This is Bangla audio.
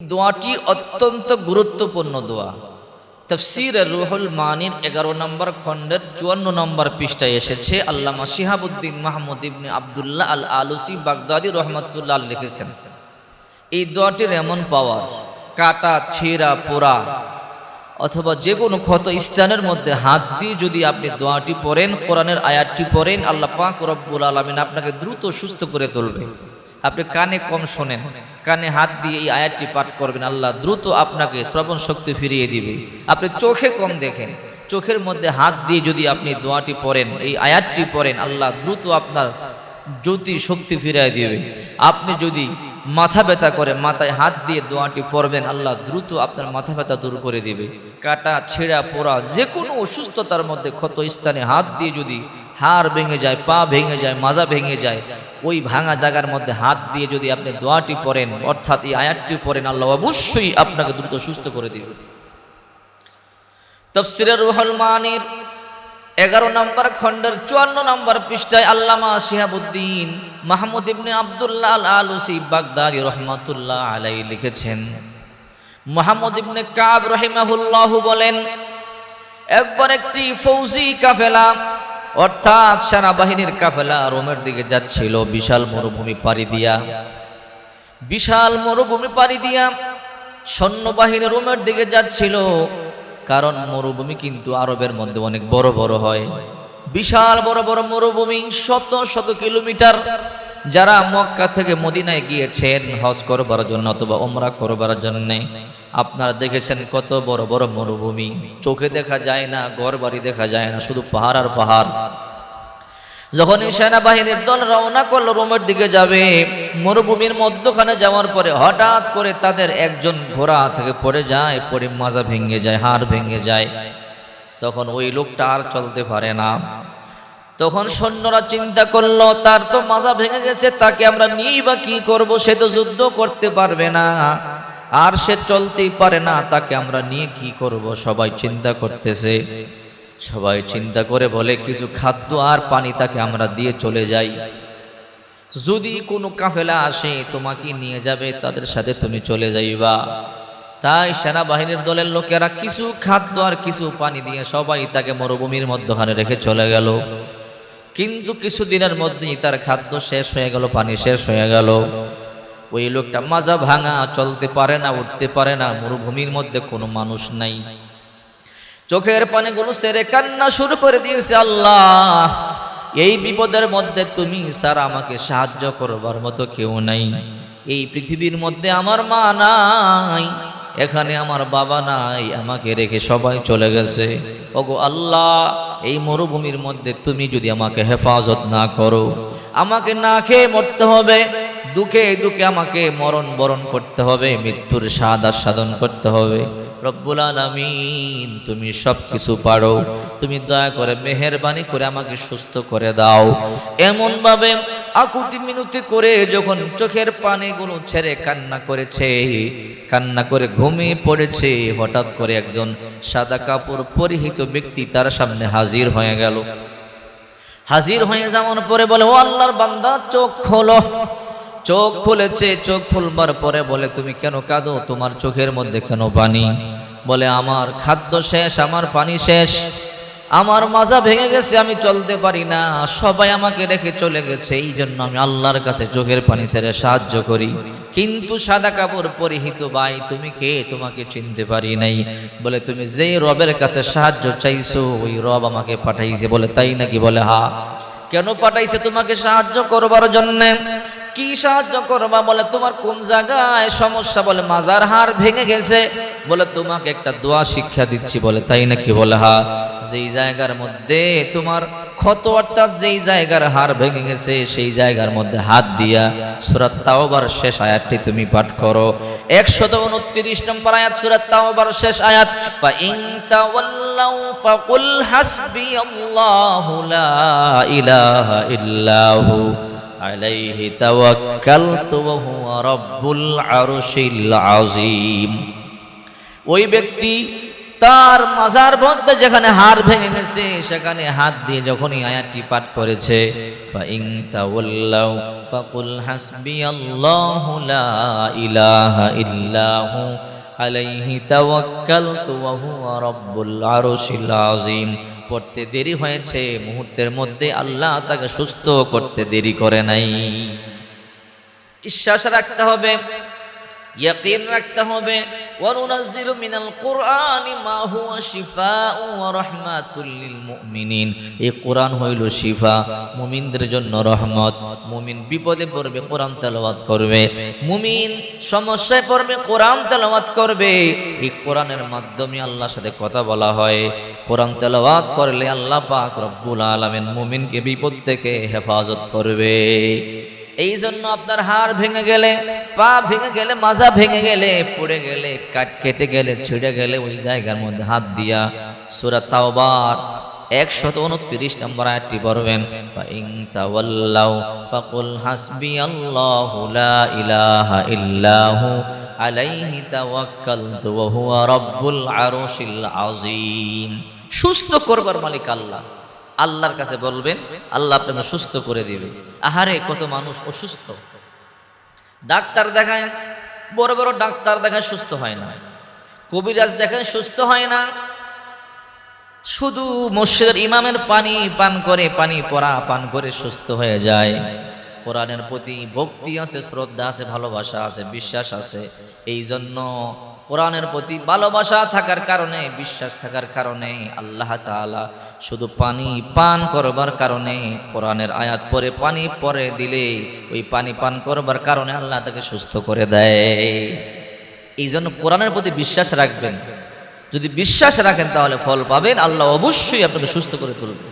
দোয়াটি অত্যন্ত গুরুত্বপূর্ণ দোয়া। তফসির রুহুল মানির এগারো নম্বর খণ্ডের চুয়ান্ন নম্বর পৃষ্ঠায় এসেছে, Allama Shihabuddin Mahmud ibn Abdullah al Alusi Baghdadi রহমতুল্লাহ লিখেছেন, এই দোয়াটির এমন পাওয়ার, কাটা, ছিঁড়া, পোড়া, অথবা যে কোনো ক্ষত স্থানের মধ্যে হাত দিয়ে যদি আপনি দোয়াটি পড়েন, কোরআনের আয়াতটি পড়েন, আল্লাহ পাক রব্বুল আলমিন আপনাকে দ্রুত সুস্থ করে তুলবে। আপনি কানে কম শোনেন, কানে হাত দিয়ে এই আয়াতটি পাঠ করবেন, আল্লাহ দ্রুত আপনাকে শ্রবণ শক্তি ফিরিয়ে দিবে। আপনি চোখে কম দেখেন, চোখের মধ্যে হাত দিয়ে যদি আপনি দোয়াটি পড়েন, এই আয়াতটি পড়েন, আল্লাহ দ্রুত আপনার জ্যোতি শক্তি ফিরিয়ে দিবে। আপনি যদি মাথা ব্যথা করে, মাথায় হাত দিয়ে দোয়াটি পড়বেন, আল্লাহ দ্রুত আপনার মাথা ব্যথা দূর করে দিবে। কাটা, ছেঁড়া, পোড়া যে কোনো অসুস্থতার মধ্যে ক্ষত স্থানে হাত দিয়ে যদি হাড় ভেঙে যায়, পা ভেঙে যায়, মাজা ভেঙে যায়, ওই ভাঙা জায়গার মধ্যে হাত দিয়ে যদি আপনি দোয়াটি পড়েন, অর্থাৎ এই আয়াতটি পড়েন, আল্লাহ অবশ্যই আপনাকে দ্রুত সুস্থ করে দিবে। তফসিরের রুহুল মানির এগারো নম্বর খণ্ডের চুয়ান্ন নম্বর পৃষ্ঠায় Allama Shihabuddin Mahmud ibn Abdullah al Alusi Baghdadi রহমাতুল্লাহ আলাই লিখেছেন। মোহাম্মদ ইবনে কাব রহিমাহুল্লাহ বলেন, একবার একটি ফৌজি কাফেলা, অর্থাৎ সেনাবাহিনীর কাফেলা রোমের দিকে যাচ্ছিল, বিশাল মরুভূমি পাড়ি দিয়া। বিশাল মরুভূমি পাড়ি দিয়া সৈন্যবাহিনী রোমের দিকে যাচ্ছিল কারণ মরুভূমি কিন্তু আরবের মধ্যে অনেক বড় বড় হয়। বিশাল বড় বড় মরুভূমি, শত শত কিলোমিটার। যারা মক্কা থেকে মদিনায় গিয়েছেন, হজ করবার জন্য অথবা ওমরা করবার জন্য, আপনারা দেখেছেন কত বড় বড় মরুভূমি। চোখে দেখা যায় না ঘর বাড়ি দেখা যায় না, শুধু পাহাড় আর পাহাড়। যখন এই সেনাবাহিনীর দল রওনা করল, রোমের দিকে যাবে, মরুভূমির মধ্যখানে যাওয়ার পরে হঠাৎ করে তাদের একজন ঘোড়া থেকে পড়ে যায় পরে মাজা ভেঙে যায়, হাড় ভেঙে যায়। তখন ওই লোকটা আর চলতে পারে না। তখন সৈন্যরা চিন্তা করল, তার তো মাজা ভেঙে গেছে, তাকে আমরা নিয়েই বা কি করব, সে তো যুদ্ধ করতে পারবে না। আর সে চলতেই পারে না, তাকে আমরা নিয়ে কি করব, সবাই চিন্তা করতেছে। সবাই চিন্তা করে বলে, কিছু খাদ্য আর পানি তাকে আমরা দিয়ে চলে যাই। যদি কোনো কাফেলা আসে, তোমাকে নিয়ে যাবে, তাদের সাথে তুমি চলে যাইবা। তাই সেনাবাহিনীর দলের লোকেরা কিছু খাদ্য আর কিছু পানি দিয়ে সবাই তাকে মরুভূমির মধ্যখানে রেখে চলে গেল। কিন্তু কিছুদিনের মধ্যেই তার খাদ্য শেষ হয়ে গেল, পানি শেষ হয়ে গেল। ওই লোকটা মাজা ভাঙা, চলতে পারে না, উঠতে পারে না, মরুভূমির মধ্যে কোনো মানুষ নাই। চোখের পানিগুলো সেরে কান্না শুরু করে দিয়েছে আল্লাহ। এই বিপদের মধ্যে তুমি স্যার আমাকে সাহায্য করবার মতো কেউ নাই। এই পৃথিবীর মধ্যে আমার মা নাই, এখানে আমার বাবা নাই, আমাকে রেখে সবাই চলে গেছে। ওগো আল্লাহ, এই মরুভূমির মধ্যে তুমি যদি আমাকে হেফাজত না করো, আমাকে না খেয়ে মরতে হবে। দুঃখে দুঃখে আমাকে মরণ বরণ করতে হবে, মৃত্যুর স্বাদ আস্বাদন করতে হবে। রব্বুল আলামিন, তুমি সব কিছু পারো। তুমি দয়া করে মেহেরবানি করে আমাকে সুস্থ করে দাও। এমনভাবে আকুতি মিনতি করে যখন চোখের পানিগুলো ছেড়ে কান্না করেছে, কান্না করে ঘুমিয়ে পড়েছে, হঠাৎ করে একজন সাদা কাপড় পরিহিত ব্যক্তি তার সামনে হাজির হয়ে গেল। হাজির হয়ে যাওয়ার পরে বলে, ও আল্লাহর বান্দা, চোখ খোলো। চোখ খুলেছে, চোখ খুলবার পরে বলে, তুমি কেন কাঁদো? তোমার চোখের মধ্যে কেন পানি? বলে, আমার খাদ্য শেষ, আমার পানি শেষ। আমার মাজা ভেঙে গেছে, আমি চলতে পারি না। সবাই আমাকে রেখে চলে গেছে। এই জন্য আমি আল্লাহর কাছে চোখের পানি ছেড়ে সাহায্য করি। কিন্তু সাদা কাপড় পরিহিত ভাই, তুমি কে? তোমাকে চিনতে পারি নাই। বলে, তুমি যেই রবের কাছে সাহায্য চাইছো, ওই রব আমাকে পাঠাইছে। বলে, তাই নাকি? বলে, হা। কেন পাঠাইছে? তোমাকে সাহায্য করবার জন্য কি সাহায্য করবা? বলে, তোমার কোন জায়গায় সমস্যা? বলে, মাজার হার ভেঙে গেছে। বলে, তোমাকে একটা দোয়া শিক্ষা দিচ্ছি। বলে, তাই নাকি? বলে, হা, যেই জায়গার মধ্যে তোমার ক্ষত অর্থাৎ যেই জায়গার হার ভেঙে গেছে, সেই জায়গার মধ্যে হাত দিয়া সুরাত তাওবার শেষ আয়াতটি তুমি পাঠ করো। একশত উনত্রিশ নম্বর আয়াত সুরাত তাওবার শেষ আয়াত বা ইন তাওয়াল্লাউ ফাকুল হাসবিয়াল্লাহু লা ইলাহা ইল্লাহু। আলাইহি তাওয়াক্কালতু ওয়া হুয়া রাব্বুল আরশিল আযীম। ওই ব্যক্তি তার মাজার মধ্যে যেখানে হাড় ভেঙে গেছে, সেখানে হাত দিয়ে যখনই আয়াতটি পাঠ করেছে, ফাইন তাওয়াল্লাউ লা ইলাহা আলাইহি তাওয়াক্কালতু ওয়া হুয়া রাব্বুল আরশিল আযীম। পড়তে দেরি হয়েছে। মুহূর্তের মধ্যে আল্লাহ তাকে সুস্থ করতে দেরি করে নাই। বিশ্বাস রাখতে হবে ইয়াকিন রাখতে হবে। ওয়ানুনাজ্জিলু মিনাল কুরআনি মা হুয়া শিফাউ ওয়া রাহমাতুল লিল মুমিনিন। এই কোরআন হইল শিফা, মুমিনদের জন্য রহমত। মুমিন বিপদে পড়বে, কোরআন তেলাওয়াত করবে। মুমিন সমস্যায় পড়বে, কোরআন তেলাওয়াত করবে। এই কোরআনের মাধ্যমে আল্লাহর সাথে কথা বলা হয়। কোরআন তেলাওয়াত করলে আল্লাহ পাক রব্বুল আলামিন মুমিনকে বিপদ থেকে হেফাজত করবে। এই জন্য আপনার হাড় ভেঙে গেলে, পা ভেঙে গেলে, মাজা ভেঙে গেলে, পড়ে গেলে কাট কেটে গেলে, ছিঁড়ে গেলে, ওই জায়গার মধ্যে হাত দিয়া সুরা তাওবার একশত উনত্রিশ নম্বর আয়াতটি পড়বেন। ফাইন তাওয়াল্লাউ ফাকুল হাসবি আল্লাহু লা ইলাহা ইল্লাহু আলাইহি তাওয়াক্কালতু ওয়া হুয়া রাব্বুল আরশিল আযীম। সুস্থ করবার মালিক আল্লাহ। আল্লাহর কাছে বলবেন, আল্লাহ আপনাকে সুস্থ করে দিবে। আহারে, কত মানুষ অসুস্থ। ডাক্তার দেখায়, বড় বড় ডাক্তার দেখায় সুস্থ হয় না। কবিরাজ দেখায় সুস্থ হয় না। শুধু মসজিদের ইমামের পানি পান করে, পানি পরা পান করে সুস্থ হয়ে যায়। কোরআনের প্রতি ভক্তি আছে, শ্রদ্ধা আছে, ভালোবাসা আছে, বিশ্বাস আছে। এই জন্য কোরআনের প্রতি ভালোবাসা থাকার কারণে, বিশ্বাস থাকার কারণে, আল্লাহ তাআলা শুধু পানি পান করবার কারণে, কোরআনের আয়াত পরে পানি পরে দিলে, ওই পানি পান করবার কারণে আল্লাহ তাকে সুস্থ করে দেয়। এই জন্য কোরআনের প্রতি বিশ্বাস রাখবেন। যদি বিশ্বাস রাখেন তাহলে ফল পাবেন, আল্লাহ অবশ্যই আপনাকে সুস্থ করে তুলবে।